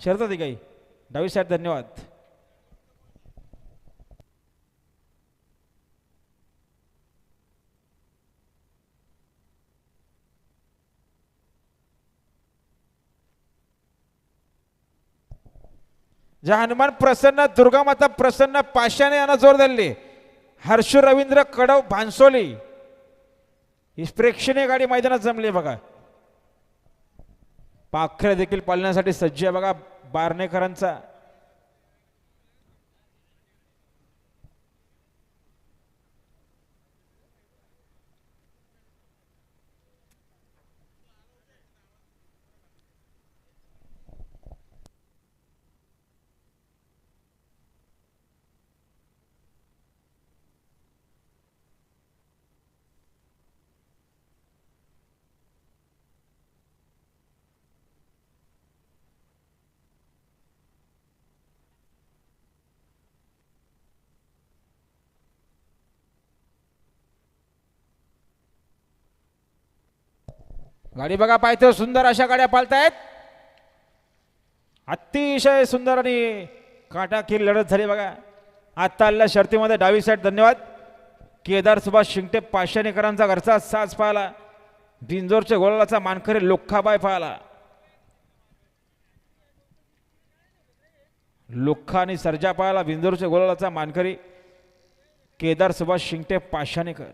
शरदा दिगाई डावी साहेब धन्यवाद. ज्या हनुमान प्रसन्न दुर्गा माता प्रसन्न पाशाने यांना जोर दिली. हर्षू रवींद्र कडव भानसोली. ही प्रेक्षणीय गाडी मैदानात जमली बघा. पाखरे देखील पालण्यासाठी सज्ज आहे बघा बारणेकरांचा. गाडी बघा पाहिजे सुंदर अशा गाड्या पालतायत. अतिशय सुंदर आणि काटाकीर लढत झाली बघा. आत्ता आलेल्या शर्तीमध्ये डावी साईड धन्यवाद. केदार सुभाष शिंगटे पाशानेकरांचा घरचा साज पाहिला. बिंजोरच्या गोलाचा मानकरी लोखाबाय पाहिला. लोखा आणि सर्जा पाहिला बिंजोरच्या गोलाचा मानकरी केदार सुभाष शिंगटे पाशानेकर